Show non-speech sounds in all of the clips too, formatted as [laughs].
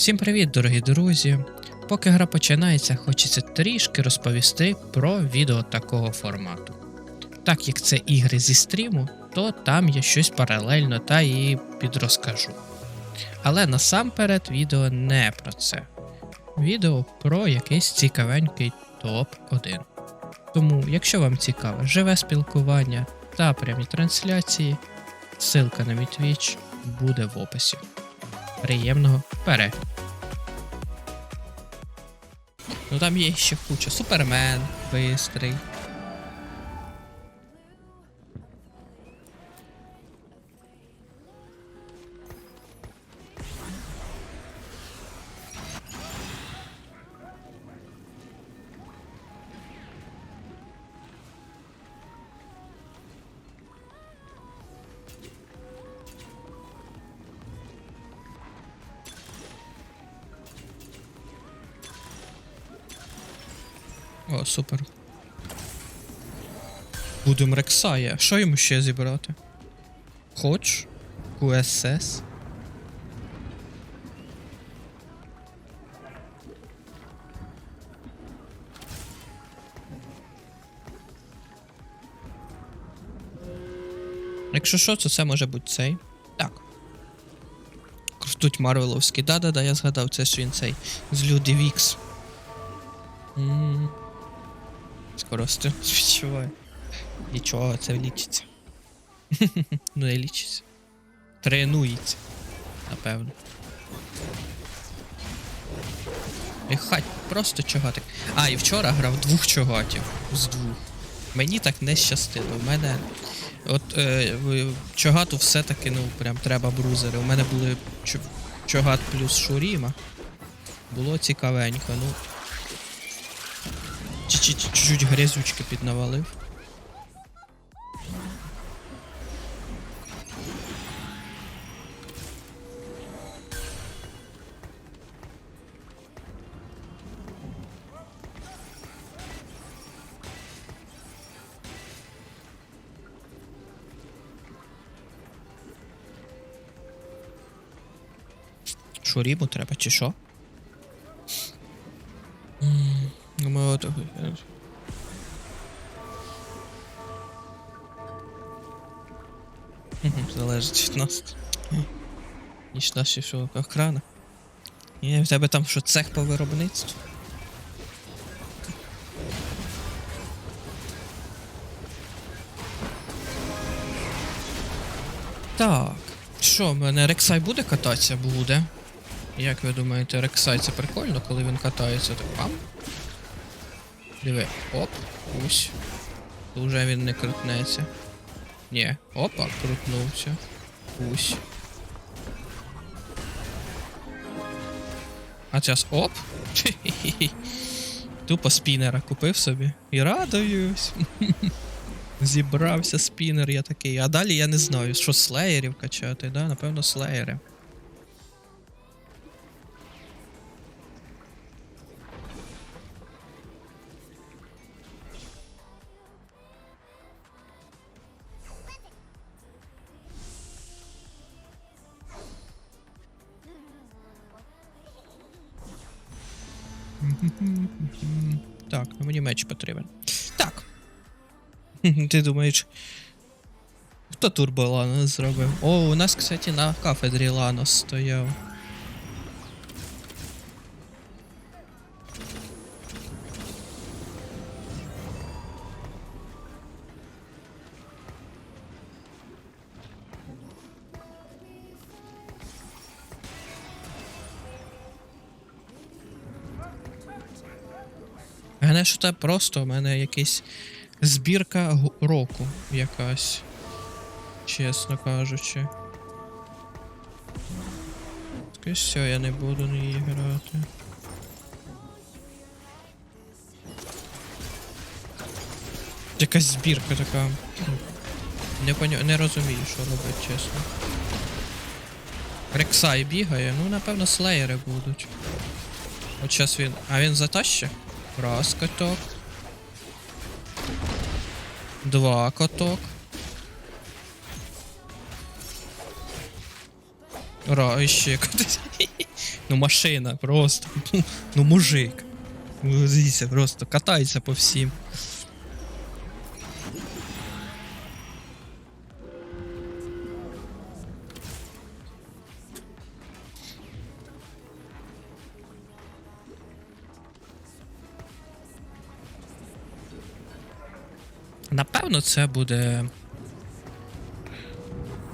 Всім привіт, дорогі друзі! Поки гра починається, хочеться трішки розповісти про відео такого формату. Так як це ігри зі стріму, то там є щось паралельно та і підрозкажу. Але насамперед відео не про це. Відео про якийсь цікавенький топ-1. Тому, якщо вам цікаве живе спілкування та прямі трансляції, ссылка на мій Twitch буде в описі. Приємного перегляду! Ну там є ще куча. Супермен, бистрий. О, супер. Будем Рексая. Що йому ще зібрати? Хоч? QSS? Якщо що, то це може бути цей. Так. Крутуть Марвеловський. Да-да-да, я згадав, це ж він цей. З Люди Вікс. М. Скорості відчуваю. Нічого, це лічиться. ну не лічиться. Тренується. Напевно. І хать, просто чогатик. А, і вчора грав двох чогатів. З двох. Мені так не щастило. У мене. От е, чогату все-таки, ну, прям треба брузери. У мене були чогат плюс Шуріма. Було цікавенько, ну. Чуть-чуть грязючки піднавалив. Шуріму треба, чи що? 16. Ніж наші що охрана. І в тебе там що цех по виробництву. Так. Що, в мене Рексай буде кататися? Буде. Як ви думаєте, Рексай це прикольно, коли він катається, так пам. Диви, оп, ось. Уже він не крутнеться. Ні, опа, крутнувся. Ось. А зараз оп. [laughs] Тупо спінера купив собі. І радуюсь. [laughs] Зібрався спінер, я такий. А далі я не знаю, що слеєрів качати, да? Напевно, слеєри. [laughs] Ти думаєш. Хто турбо Ланос зробив? О, у нас, кстати, на кафедрі Ланос стояв. Мене що це просто, у мене якась збірка року якась. Чесно кажучи. Скажи, все, я не буду на її грати. Якась збірка така. Не, поня... не розумію, що робить, чесно. Рексай бігає, ну напевно слеєри будуть. От зараз він. А він затаще? Раз каток. Два каток. Ра, ще. [laughs] Ну машина просто. Ну мужик. Ну, Дивіться, просто катається по всім. Це буде.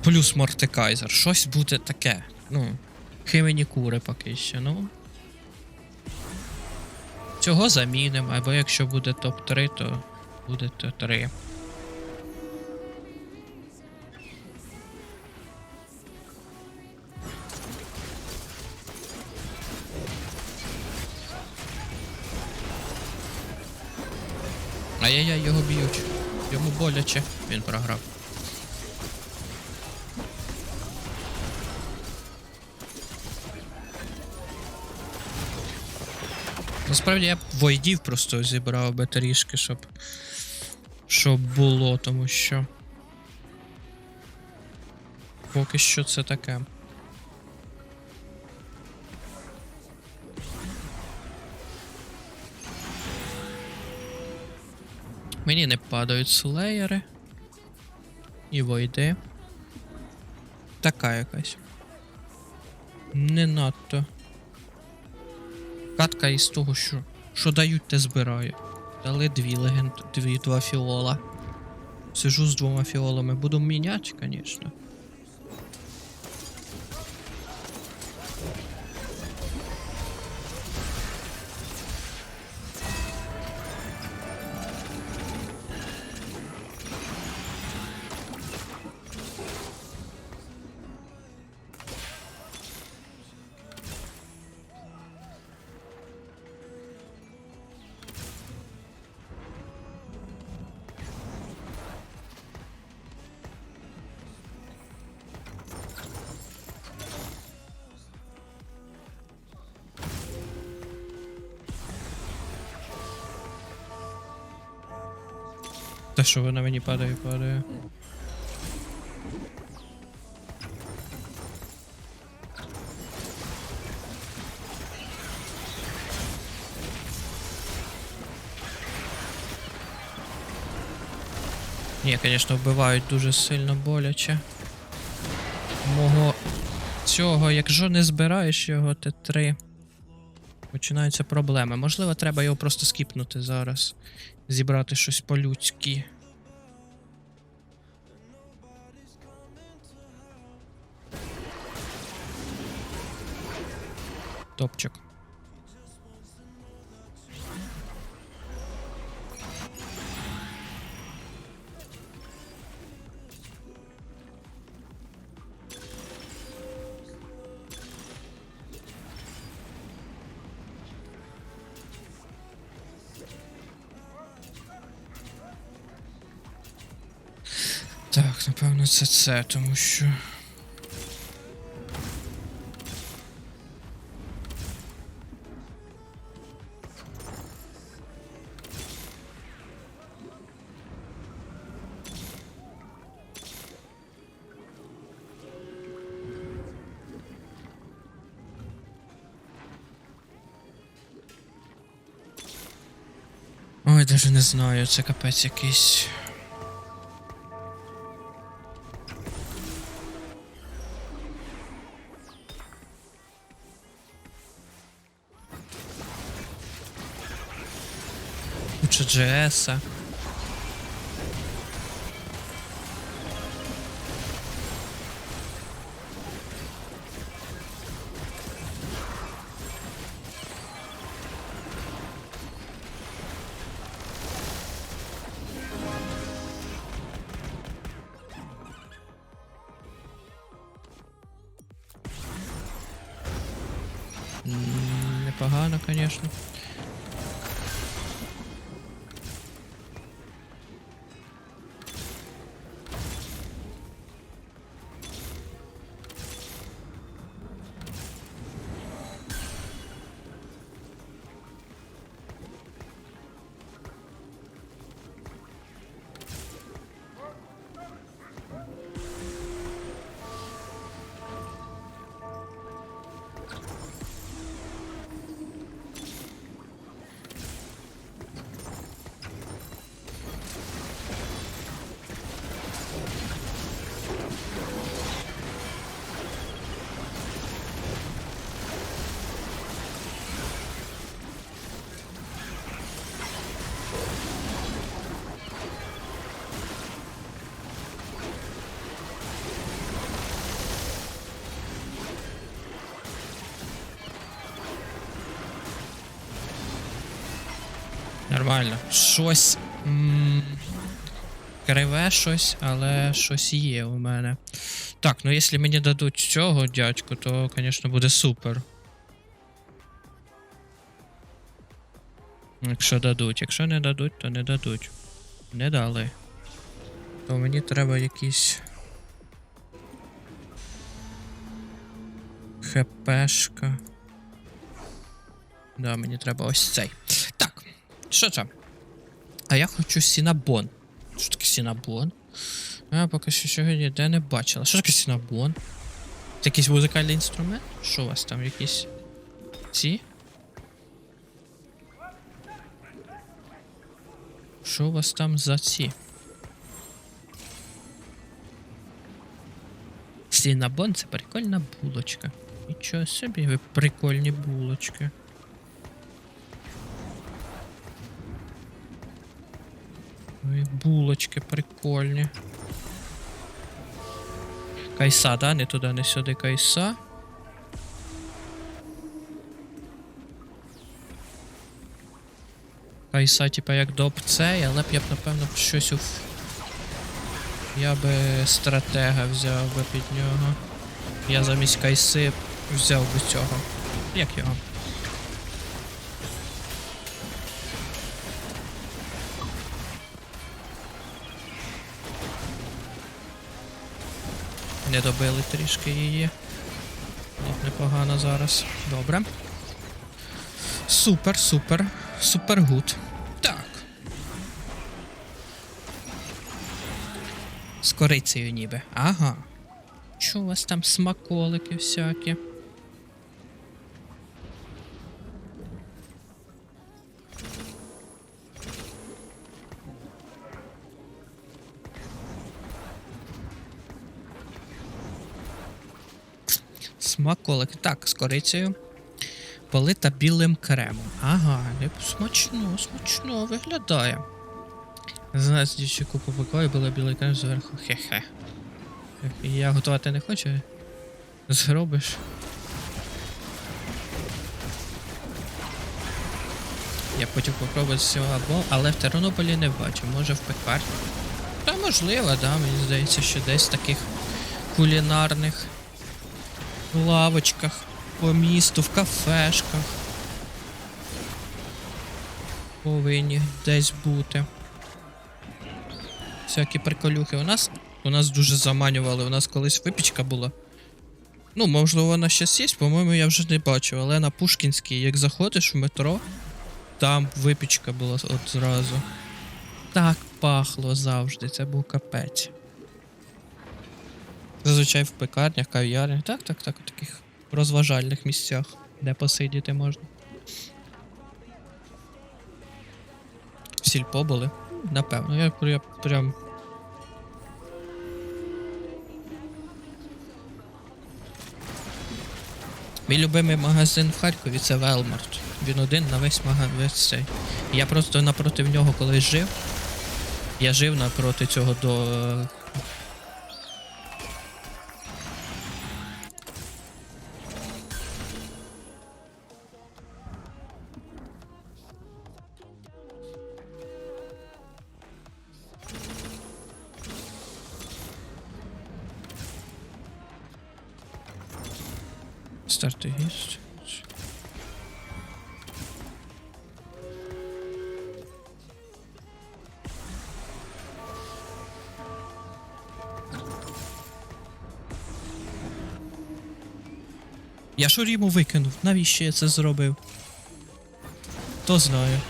Плюс Мортикайзер. Щось буде таке. Ну. Химені кури поки що, ну. Цього замінимо, або якщо буде топ-3, то буде топ-3. Ай-яй-яй, його б'ють. Йому боляче, він програв. Насправді я б войдів просто зібрав би трішки, щоб. Щоб було, тому що. Поки що це таке. Мені не падають слеєри. І войди. Така якась. Не надто. Катка із того, що, що дають, те збираю. Дали дві легенд, дві, два фіола. Сижу з двома фіолами. Буду міняти, звісно. Та що вона мені падає, падає. Ні, звісно, вбивають дуже сильно боляче. Мого цього, якщо не збираєш його Т3, починаються проблеми. Можливо, треба його просто скіпнути зараз. Зібрати щось по-людськи. Топчик. Напевно, це це, тому що. Ой, даже не знаю, це капець якийсь. Куча GS. М, Непогано, конечно. Нормально. Щось. Криве щось, але щось є у мене. Так, ну якщо мені дадуть цього дядьку, то, звісно, буде супер. Якщо дадуть. Якщо не дадуть, то не дадуть. Не дали. То мені треба якісь. ХПшка. Да, мені треба ось цей. Що це? А я хочу сінабон. Що таке сінабон? А, поки що сьогодні ніде не бачила. Що таке сінабон? Це якийсь музикальний інструмент? Що у вас там якісь? Ці? Що у вас там за ці? Сінабон це прикольна булочка. Нічого собі, ви прикольні булочки. Ой, булочки прикольні. Кайса, да? Не туди, не сюди кайса. Кайса, типа як доп цей, але б я б напевно щось у. Я би стратега взяв би під нього. Я замість кайси взяв би цього. Як його? Не добили трішки її. От непогано зараз. Добре. Супер, супер. Супер гуд. Так. З корицею ніби. Ага. Що у вас там смаколики всякі? Смаколики. Так, з корицею. Полита білим кремом. Ага, смачно, смачно виглядає. Знаєш, ще купу покою було білий крем зверху. Хе-хе. Я готувати не хочу. Зробиш. Я потім попробую з цього або, але в Тернополі не бачу, може в пекарні. Та можливо, да, мені здається, що десь таких кулінарних лавочках по місту, в кафешках. Повинні десь бути. Всякі приколюхи. У нас у нас дуже заманювали, у нас колись випічка була. Ну, можливо, вона ще є, по-моєму, я вже не бачив, але на Пушкінській, як заходиш в метро, там випічка була от зразу. Так пахло завжди, це був капець. Зазвичай в пекарнях, кав'ярнях. Так, так, так, у таких розважальних місцях, де посидіти можна. Сільпо були? Напевно, я, я прям. Мій любимий магазин в Харкові це Велмарт. Він один на весь магазин цей. Я просто напроти нього колись жив. Я жив напроти цього до е, Стратегіст. Я шуріму викинув. Навіщо я це зробив? Хто знає.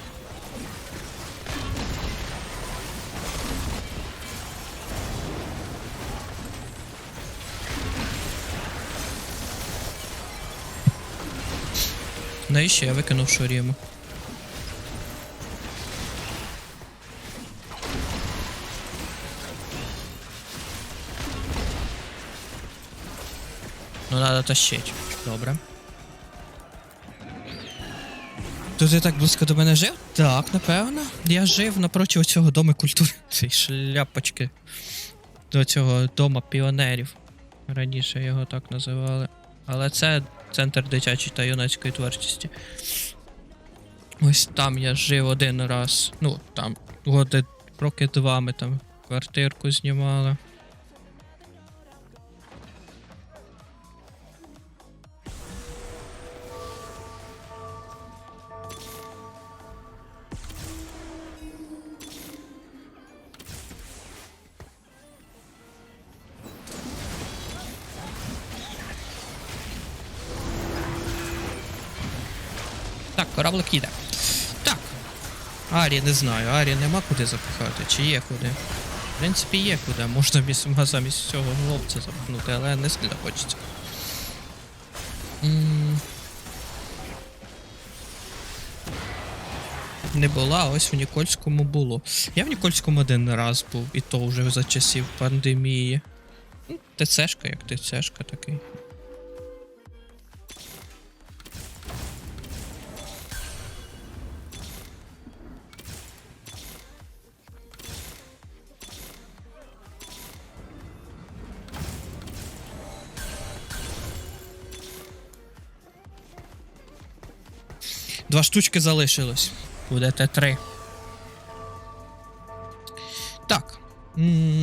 Навіщо я викинув шуріму? Ну, надо тащить. Добре. То ти так близько до мене жив? Так, напевно. Я жив напроти цього дому культури. [laughs] Цієї шляпочки. До цього дома піонерів. Раніше його так називали. Але це центр дитячої та юнацької творчості. Ось там я жив один раз. Ну, там, роки два ми там квартирку знімали. Так, кораблик їде. Так. Арі не знаю, Арі нема куди запихати, чи є куди. В принципі, є куди. Можна міс- замість цього хлопця запхнути, але не сильно хочеться. Не була, а ось в Нікольському було. Я в Нікольському один раз був, і то вже за часів пандемії. Ну, ТЦшка, як ТЦшка такий. Два штучки залишилось. Буде Т3. Так.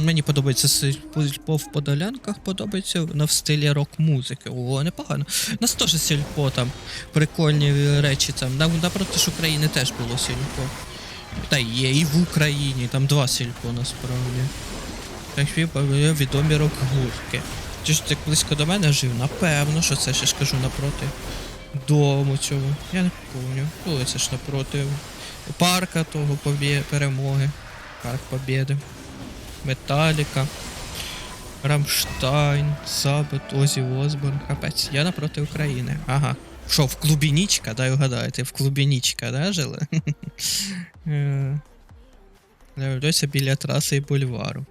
Мені подобається сільпо в подолянках, подобається на в стилі рок-музики. О, непогано. У нас теж сільпо там. Прикольні речі там. Напроти ж України теж було сільпо. Та є і в Україні, там два сільпо насправді. Так є відомі рок-гуртки. Чи ж ти близько до мене жив? Напевно, що це ще ж кажу напроти дому цього. Я не пам'ятаю. Коли це ж напроти парка того побє... перемоги. Парк Побєди. Металіка. Рамштайн, Сабет, Озі Осборн. Капець. Я напроти України. Ага. Що, в клубі Нічка? Дай угадайте, в клубі Нічка, да, жили? [laughs] Е, Дивлюся біля траси і бульвару.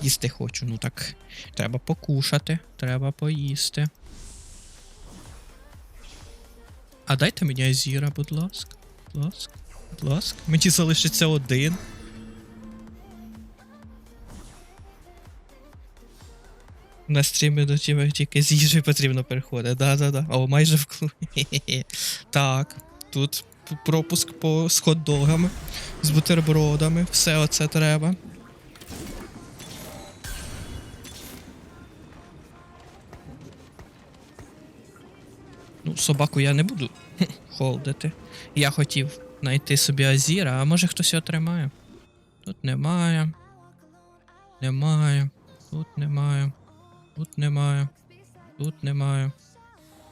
Їсти хочу, ну так. Треба покушати, треба поїсти. А дайте мені Азіра, будь ласка. Будь ласка, будь ласка. Мені залишиться один. На стрімі до тебе тільки з їжі потрібно переходити. Да-да-да. О, майже в клубі. [laughs] Так, тут пропуск по з хот-догами, з бутербродами. Все оце треба. Ну, собаку я не буду [laughs] холдити. Я хотів знайти собі Азіра, а може хтось його тримає. Тут немає. Немає. Тут немає. Тут немає. Тут немає.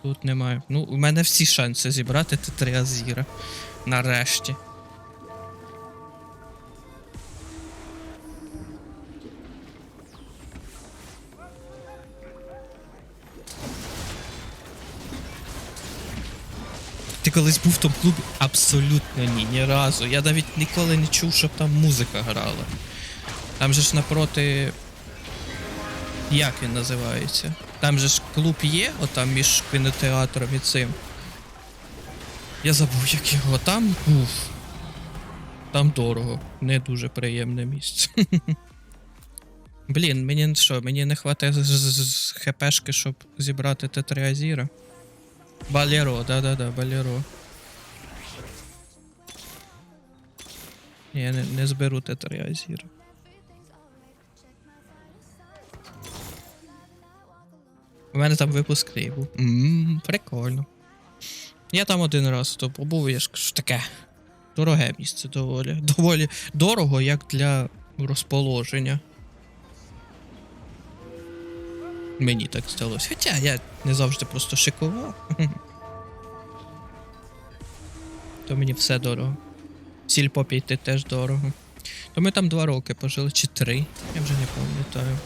Тут немає. Ну, у мене всі шанси зібрати Т3 Азіра. Нарешті. Ти колись був в тому клубі? Абсолютно ні, ні разу. Я навіть ніколи не чув, щоб там музика грала. Там же ж напроти. Як він називається? Там же ж клуб є, отам між кінотеатром і цим. Я забув, як його там був. Там дорого. Не дуже приємне місце. [laughs] Блін, мені що, мені не хватає з- хпшки, щоб зібрати Т3 Балеро, да-да-да, Балеро. Ні, я не, не зберу Т3 Азіра. У мене там випускний був. Ммм, прикольно. Я там один раз то побув, я ж кажу, таке. Дороге місце доволі. Доволі дорого, як для розположення. Мені так сталося. Хоча я не завжди просто шикував. То мені все дорого. Сільпо піти теж дорого. То ми там два роки пожили, чи три. Я вже не пам'ятаю.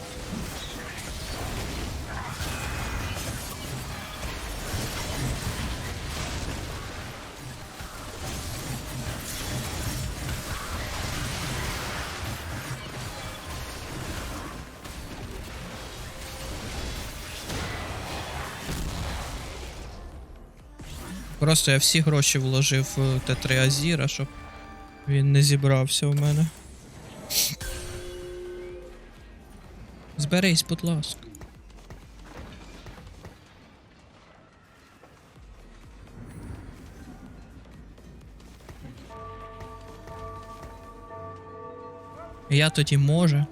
Просто я всі гроші вложив в Т3 Азіра, щоб він не зібрався у мене. Зберись, будь ласка. Я тоді може.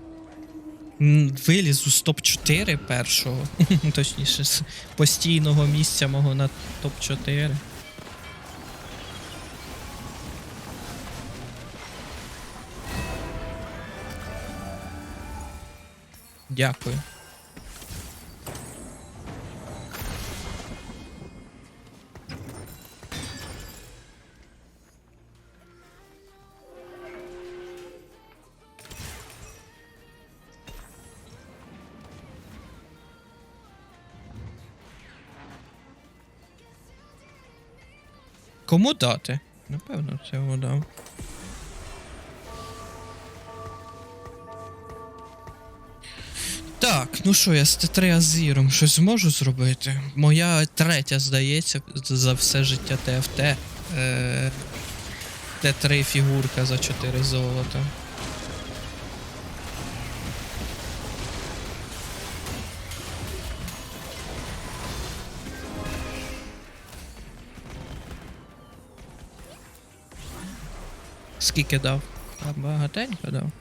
Вилізу з топ-4 першого, [laughs] точніше, з постійного місця мого на топ-4. Дякую. Кому дати? Напевно, цьому дам. Так, ну що, я з Т3 Азіром щось зможу зробити? Моя третя, здається, за все життя ТФТ. Е, Т3 фігурка за 4 золота. Скільки дав? Багатенько дав.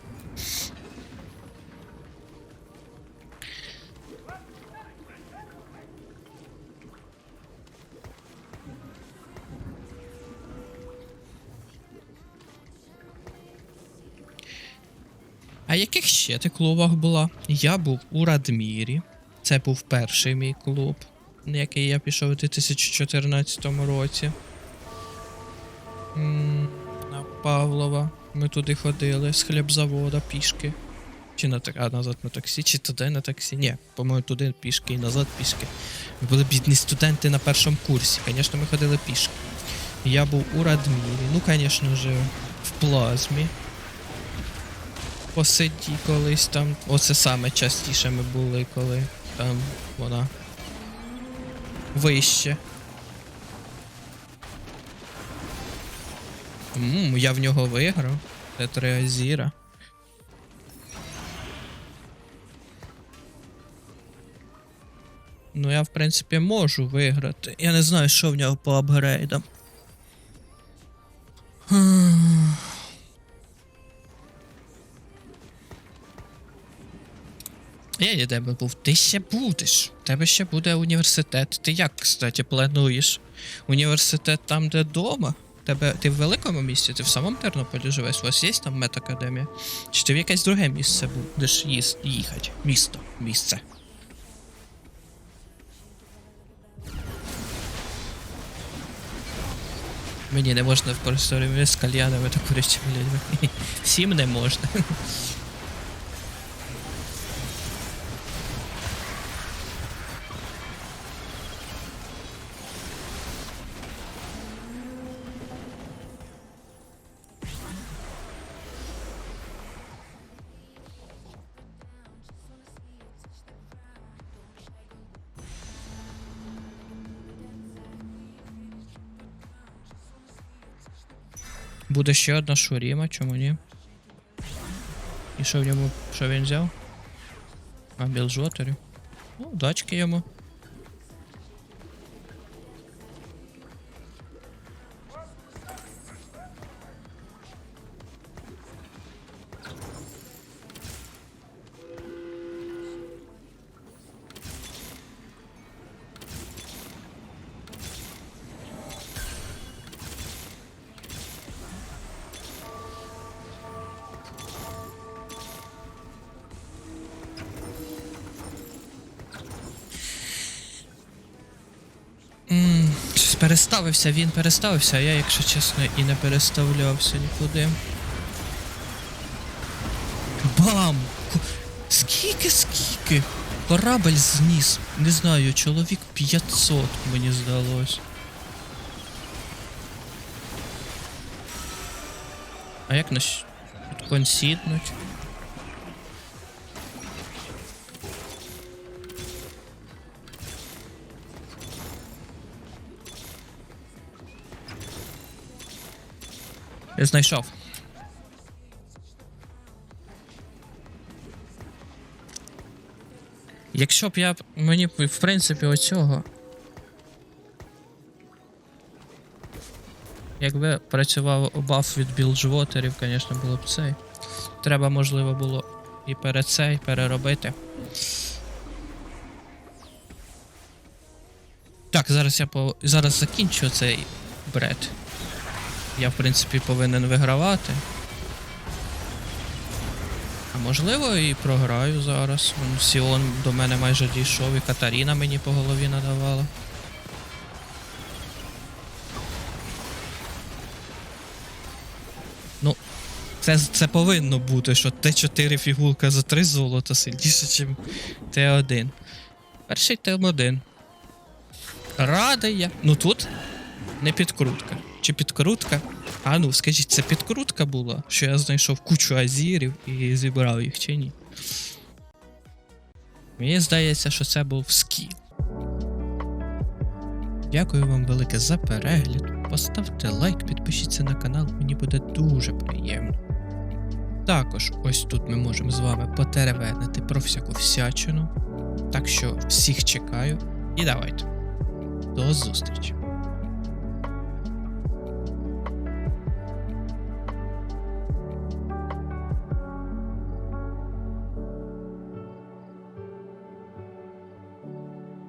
А яких ще ти клубах була? Я був у Радмірі. Це був перший мій клуб, на який я пішов у 2014 році. На Павлова. Ми туди ходили з хлібзавода пішки. Чи на а, назад на таксі, чи туди на таксі? Ні, по-моєму, туди пішки і назад пішки. Ми були бідні студенти на першому курсі. Звісно, ми ходили пішки. Я був у Радмірі. Ну, звісно ж, в плазмі. Посиді колись там. Оце саме частіше ми були, коли там вона вище. Ммм, я в нього виграв. Це три Азіра. Ну, я, в принципі, можу виграти. Я не знаю, що в нього по апгрейдам. Я ніде би був. Ти ще будеш. У тебе ще буде університет. Ти як, кстати, плануєш? Університет там, де дома? Тебе, ти в великому місті? Ти в самому Тернополі живеш? У вас є там медакадемія? Чи ти в якесь друге місце будеш їс- їхати? Місто, місце. Мені не можна в просторі з кальянами та курячими людьми. [laughs] Всім не можна. Буде ще одна шуріма, чому ні? І що в ньому. Що він взяв? А, білжотерів. Ну, дачки йому. Переставився, він переставився, а я, якщо чесно, і не переставлявся нікуди. Бам! Скільки, скільки? Корабль зніс. Не знаю, чоловік 500, мені здалось. А як тут консіднуть? Я знайшов. Якщо б я. Мені в принципі, оцього. Якби працював баф від білджвотерів, звісно, було б цей. Треба, можливо, було і перед цей переробити. Так, зараз я по... зараз закінчу цей бред. Я, в принципі, повинен вигравати. А можливо і програю зараз. Сіон до мене майже дійшов, і Катаріна мені по голові надавала. Ну, це, це повинно бути, що Т4 фігурка за 3 золота сильніше, ніж Т1. Перший Т1. Радий я. Ну тут не підкрутка. Чи підкрутка? А ну, скажіть, це підкрутка була, що я знайшов кучу азірів і зібрав їх чи ні? Мені здається, що це був скіл. Дякую вам велике за перегляд. Поставте лайк, підпишіться на канал, мені буде дуже приємно. Також ось тут ми можемо з вами потеревенити про всяку всячину. Так що всіх чекаю і давайте. До зустрічі!